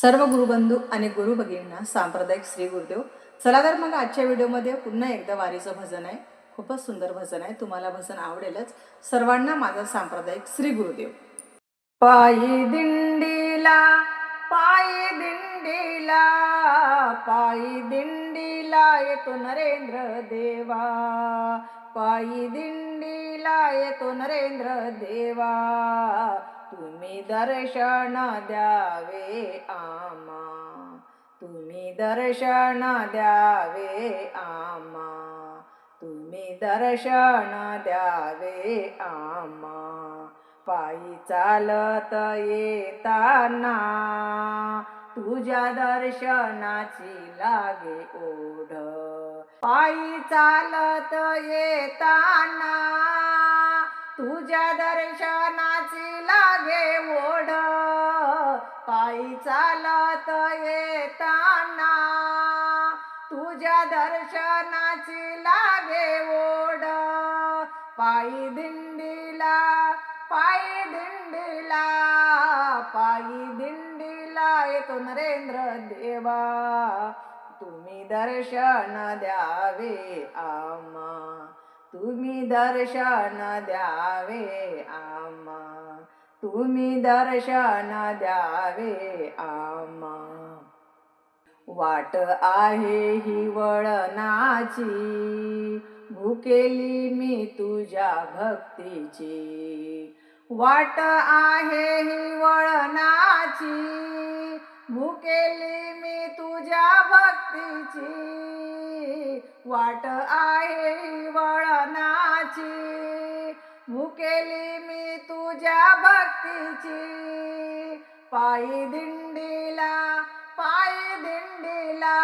सर्व गुरुबंधू आणि गुरु भगिनींना सांप्रदायिक श्री गुरुदेव. चला तर मग आजच्या व्हिडिओमध्ये पुन्हा एकदा वारीचं भजन आहे. खूपच सुंदर भजन आहे. तुम्हाला भजन आवडेलच. सर्वांना माझा सांप्रदायिक श्री गुरुदेव. पायी दिंडीला पायी दिंडीला पायी दिंडीला येतो नरेंद्र देवा. पायी दिंडीला येतो नरेंद्र देवा. तुम्ही दर्शन द्यावे आमा तुम्ही दर्शन द्यावे आमा तुम्ही दर्शन द्यावे आमा पायी चालत येताना तुझ्या दर्शनाची लागे ओढ. पायी चालत येताना तुझ्या दर्शनाची लागे ओढ. पायी चालत येताना तुझ्या दर्शनाची लागे ओढ. पायी दिंडीला पायी दिंडीला पायी दिंडीला येतो नरेंद्र देवा. तुम्ही दर्शन द्यावे आम्हा. तुम्ही दर्शन द्यावे आम्हा. तुम्ही दर्शन द्यावे आम्हा. वाट आहे ही वळणाची भुकेली मी तुझ्या भक्तीची. वाट आहे ही वळणाची भुकेली मी तुझ्या भक्तीची. वाट आहे मुकेली मी तुझ्या भक्तीची. पायी दिंडीला पायी दिंडीला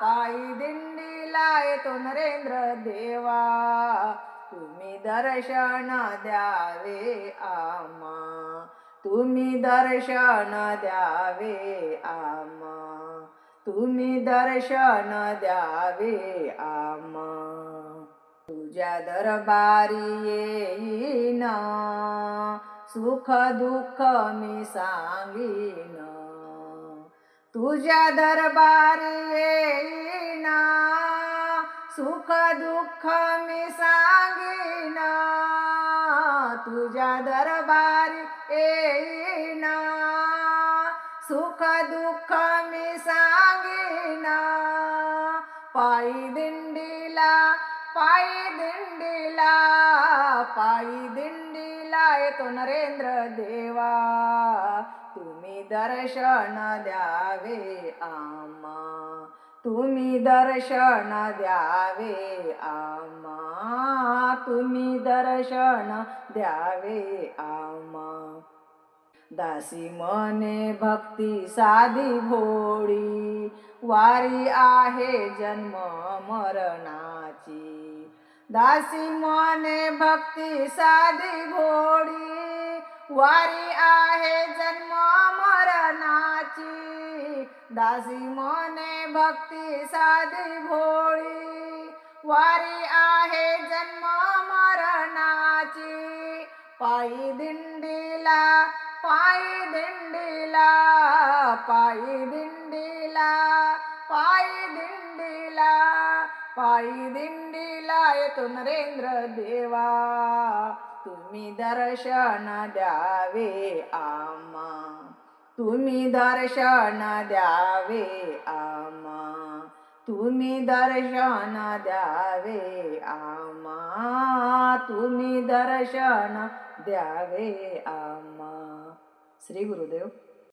पायी दिंडीला येतो नरेंद्र देवा. तुम्ही दर्शन द्यावे आमा तुम्ही दर्शन द्यावे आमा तुम्ही दर्शन द्यावे आमा तुझ्या दरबारी येईन. सुख दुःख मी सांगीन. तुझ्या दरबारी येईन. सुख दुःख मी सांगीन. तुझ्या दरबारी येईन. सुख दुःख मी सांगीन. पायी दिंडी पायी दिंडीला पायी दिंडीला येतो नरेंद्र देवा. तुम्ही दर्शन द्यावे आम्हा. तुम्ही दर्शन द्यावे आम्हा. तुम्ही दर्शन द्यावे आम्हा. दासी मने भक्ती साधी भोळी. वारी आहे जन्म मरणाची. दासी मने भक्ती साधी भोळी. वारी आहे जन्म मरणाची. दासी मने भक्ती साधी भोळी. वारी आहे जन्म मरणाची. पायी दिंडीला पायी दिंडीला पायी दिंडीला पायी दिंडीला पायी दिंडीला येतो नरेंद्र देवा. तुम्ही दर्शन द्यावे आमा तुम्ही दर्शन द्यावे आमा तुम्ही दर्शन द्यावे आमा तुम्ही दर्शन द्यावे आमा श्री गुरुदेव